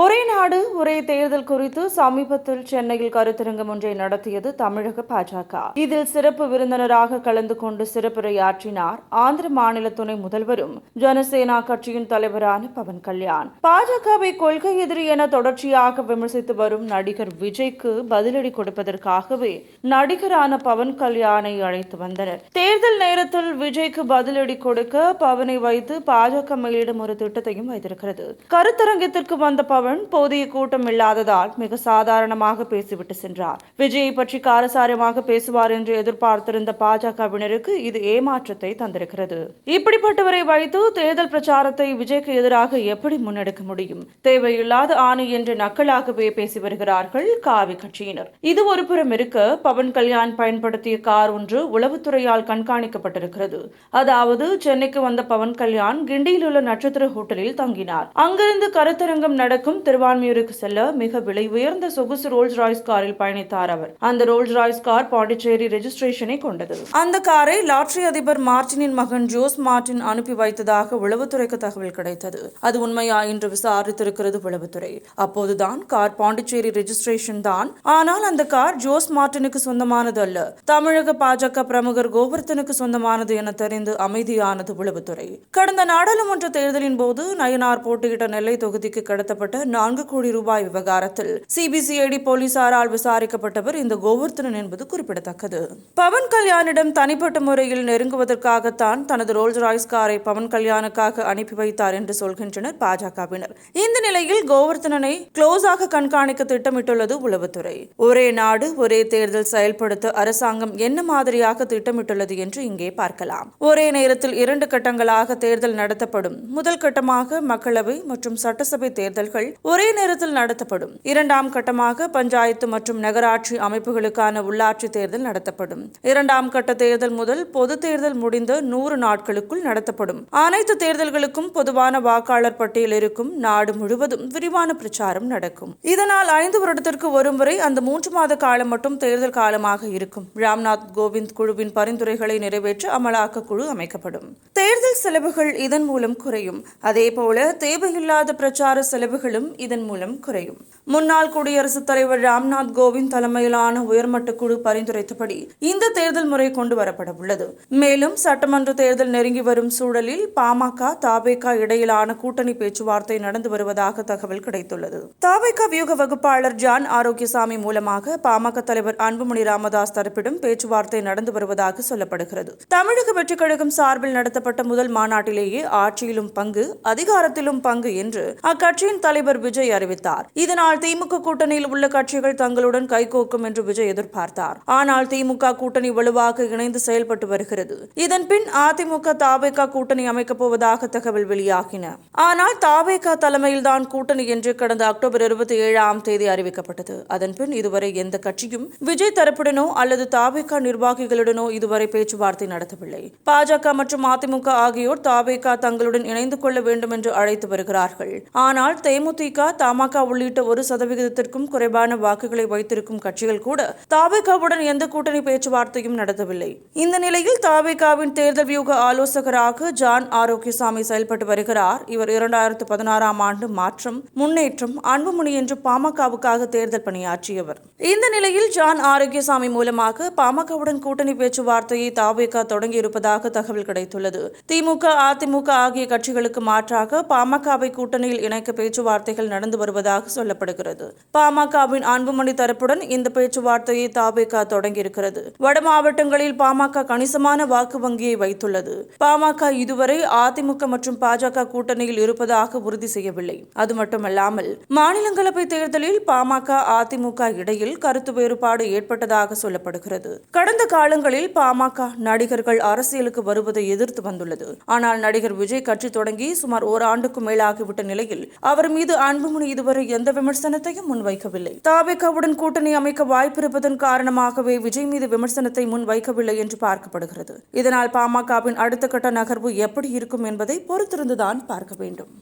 ஒரே நாடு ஒரே தேர்தல் குறித்து சமீபத்தில் சென்னையில் கருத்தரங்கம் ஒன்றை நடத்தியது தமிழக பாஜக. இதில் சிறப்பு விருந்தினராக கலந்து கொண்டு சிறப்புரையாற்றினார் ஆந்திர மாநில துணை முதல்வரும் ஜனசேனா கட்சியின் தலைவரான பவன் கல்யாண். பாஜகவை கொள்கை எதிரி என தொடர்ச்சியாக விமர்சித்து வரும் நடிகர் விஜய்க்கு பதிலடி கொடுப்பதற்காகவே நடிகரான பவன் கல்யாணை அழைத்து வந்தனர். தேர்தல் நேரத்தில் விஜய்க்கு பதிலடி கொடுக்க பவனை வைத்து பாஜக மேலிடம் ஒரு திட்டத்தையும் வைத்திருக்கிறது. கருத்தரங்கத்திற்கு வந்த பவன் போதிய கூட்டம் இல்லாததால் மிக சாதாரணமாக பேசிவிட்டு சென்றார். விஜயை பற்றி காரசாரமாக பேசுவார் என்று எதிர்பார்த்திருந்த பாஜகவினருக்கு இது ஏமாற்றத்தை தந்திருக்கிறது. இப்படிப்பட்டவரை வைத்து தேர்தல் பிரச்சாரத்தை விஜய்க்கு எதிராக எப்படி முன்னெடுக்க முடியும்? தேவையில்லாத ஆணை என்று நக்கலாகவே பேசி வருகிறார்கள் காவி கட்சியினர். இது ஒரு புறம் இருக்க பவன் கல்யாண் பயன்படுத்திய கார் ஒன்று உளவுத்துறையால் கண்காணிக்கப்பட்டிருக்கிறது. அதாவது சென்னைக்கு வந்த பவன் கல்யாண் கிண்டியில் உள்ள நட்சத்திர ஹோட்டலில் தங்கினார். அங்கிருந்து கருத்தரங்கம் நடக்கும் திருவான்மியூருக்கு செல்ல மிக விலை உயர்ந்த சொகுசு ரோல்ஸ் ராய்ஸ் காரில் பயணித்தார் அவர். அந்த ரோல்ஸ் ராய்ஸ் கார் பாண்டிச்சேரி ரெஜிஸ்ட்ரேஷனை கொண்டது. அந்த காரை லாட்ரி அதிபர் மார்டினின் மகன் ஜோஸ் மார்டின் அனுப்பி வைத்ததாக உளவுத்துறைக்கு தகவல் கிடைத்தது. அது உண்மையா என்று விசாரித்திருக்கிறது உளவுத்துறை. அப்போதுதான் கார் பாண்டிச்சேரி ரெஜிஸ்ட்ரேஷன் தான். ஆனால் அந்த கார் ஜோஸ் மார்டினுக்கு சொந்தமானது அல்ல. தமிழக பாஜக பிரமுகர் கோவர்த்தனுக்கு சொந்தமானது என தெரிந்து அமைதியானது உளவுத்துறை. கடந்த நாடாளுமன்ற தேர்தலின் போது நயனார் போட்டியிட்ட நெல்லை தொகுதிக்கு கடத்தப்பட்ட நான்கு கோடி ரூபாய் விவகாரத்தில். சிபிசிஐடி போலீசாரால் விசாரிக்கப்பட்டவர் இந்த கோவர்த்தனன் என்பது குறிப்பிடத்தக்கது. பவன் கல்யாணிடம் தனிப்பட்ட முறையில் நெருங்குவதற்காகத்தான் தனது ரோல்ஸ் ராய்ஸ் காரை பவன் கல்யாணுக்காக அனுப்பி வைத்தார் என்று சொல்கின்றனர் பாஜகவினர். இந்த நிலையில் கோவர்த்தனனை க்ளோஸாக கண்காணிக்க திட்டமிட்டுள்ளது உளவுத்துறை. ஒரே நாடு ஒரே தேர்தல் செயல்படுத்த அரசாங்கம் என்ன மாதிரியாக திட்டமிட்டுள்ளது என்று இங்கே பார்க்கலாம். ஒரே நேரத்தில் இரண்டு கட்டங்களாக தேர்தல் நடத்தப்படும். முதல் கட்டமாக மக்களவை மற்றும் சட்டசபை தேர்தல்கள் ஒரே நேரத்தில் நடத்தப்படும். இரண்டாம் கட்டமாக பஞ்சாயத்து மற்றும் நகராட்சி அமைப்புகளுக்கான உள்ளாட்சி தேர்தல் நடத்தப்படும். இரண்டாம் கட்ட தேர்தல் முதல் பொது தேர்தல் முடிந்த நூறு நாட்களுக்குள் நடத்தப்படும். அனைத்து தேர்தல்களுக்கும் பொதுவான வாக்காளர் பட்டியல் இருக்கும். நாடு முழுவதும் விரிவான பிரச்சாரம் நடக்கும். இதனால் ஐந்து வருடத்திற்கு ஒருமுறை அந்த மூன்று மாத காலம் மட்டும் தேர்தல் காலமாக இருக்கும். ராம்நாத் கோவிந்த் குழுவின் பரிந்துரைகளை நிறைவேற்ற அமலாக்க குழு அமைக்கப்படும். தேர்தல் செலவுகள் இதன் மூலம் குறையும். அதேபோல தேவையில்லாத பிரச்சார செலவுகளும் இதன் மூலம் குறையும். முன்னாள் குடியரசுத் தலைவர் ராம்நாத் கோவிந்த் தலைமையிலான உயர்மட்ட குழு பரிந்துரைத்தபடி இந்த தேர்தல் முறை கொண்டு வரப்பட உள்ளது மேலும் சட்டமன்ற தேர்தல் நெருங்கி வரும் சூழலில் பாமக தாவேகா இடையிலான கூட்டணி பேச்சுவார்த்தை நடந்து வருவதாக தகவல் கிடைத்துள்ளது. தாவேகா வியூக வகுப்பாளர் ஜான் ஆரோக்கியசாமி மூலமாக பாமக தலைவர் அன்புமணி ராமதாஸ் தரப்பிடம் பேச்சுவார்த்தை நடந்து வருவதாக சொல்லப்படுகிறது. தமிழக வெற்றிக் கழகம் சார்பில் நடத்தப்பட்ட முதல் மாநாட்டிலேயே ஆட்சியிலும் பங்கு அதிகாரத்திலும் பங்கு என்று அக்கட்சியின் தலைவர் விஜய் அறிவித்தார். இதனால் திமுக கூட்டணியில் உள்ள கட்சிகள் தங்களுடன் கைகோக்கும் என்று விஜய் எதிர்பார்த்தார். ஆனால் திமுக கூட்டணி வலுவாக இணைந்து செயல்பட்டு வருகிறது. இதன் பின் அதிமுக தாவேகா கூட்டணி அமைக்கப் போவதாக தகவல் வெளியாகின. ஆனால் தாவேகா தலைமையில்தான் கூட்டணி என்று கடந்த அக்டோபர் இருபத்தி ஏழாம் தேதி அறிவிக்கப்பட்டது. அதன் பின் இதுவரை எந்த கட்சியும் விஜய் தரப்புடனோ அல்லது தாவேகா நிர்வாகிகளுடனோ இதுவரை பேச்சுவார்த்தை நடத்தவில்லை. பாஜக மற்றும் அதிமுக ஆகியோர் தாவேகா தங்களுடன் இணைந்து கொள்ள வேண்டும் என்று அழைத்து வருகிறார்கள். ஆனால் தேமுதிக தேமுதிக தமாக உள்ளிட்ட ஒரு சதவிகிதத்திற்கும் குறைவான வாக்குகளை வைத்திருக்கும் கட்சிகள் கூட தாவேகாவுடன் எந்த கூட்டணி பேச்சுவார்த்தையும் நடத்தவில்லை. இந்த நிலையில் தாவேகாவின் தேர்தல் வியூக ஆலோசகராக ஜான் ஆரோக்கியசாமி செயல்பட்டு வருகிறார். இவர் இரண்டாயிரத்து பதினாறாம் ஆண்டு மாற்றம் முன்னேற்றம் அன்புமணி என்று பாமகவுக்காக தேர்தல் பணியாற்றியவர். இந்த நிலையில் ஜான் ஆரோக்கியசாமி மூலமாக பாமகவுடன் கூட்டணி பேச்சுவார்த்தையை தாவேகா தொடங்கியிருப்பதாக தகவல் கிடைத்துள்ளது. திமுக அதிமுக ஆகிய கட்சிகளுக்கு மாற்றாக பாமகவை கூட்டணியில் இணைக்க பேச்சுவார்த்தை பேச்சுவார்த்தைகள் நடந்து வருவதாக சொல்லப்படுகிறது. பாமகவின் அன்புமணி தரப்புடன் இந்த பேச்சுவார்த்தையை தாவேகா தொடங்கியிருக்கிறது. வட மாவட்டங்களில் பாமக கணிசமான வாக்கு வங்கியை வைத்துள்ளது. பாமக இதுவரை அதிமுக மற்றும் பாஜக கூட்டணியில் இருப்பதாக உறுதி செய்யவில்லை. அது மட்டுமல்லாமல் மாநிலங்களவை தேர்தலில் பாமக அதிமுக இடையில் கருத்து வேறுபாடு ஏற்பட்டதாக சொல்லப்படுகிறது. கடந்த காலங்களில் பாமக நடிகர்கள் அரசியலுக்கு வருவதை எதிர்த்து வந்துள்ளது. ஆனால் நடிகர் விஜய் கட்சி தொடங்கி சுமார் ஓராண்டுக்கும் மேலாகிவிட்ட நிலையில் அவர் மீது அன்புமணி இதுவரை எந்த விமர்சனத்தையும் முன்வைக்கவில்லை. தாவேகாவுடன் கூட்டணி அமைக்க வாய்ப்பிருப்பதன் காரணமாகவே விஜய் மீது விமர்சனத்தை முன்வைக்கவில்லை என்று பார்க்கப்படுகிறது. இதனால் பாமகவின் அடுத்த கட்ட நகர்வு எப்படி இருக்கும் என்பதை பொறுத்திருந்துதான் பார்க்க வேண்டும்.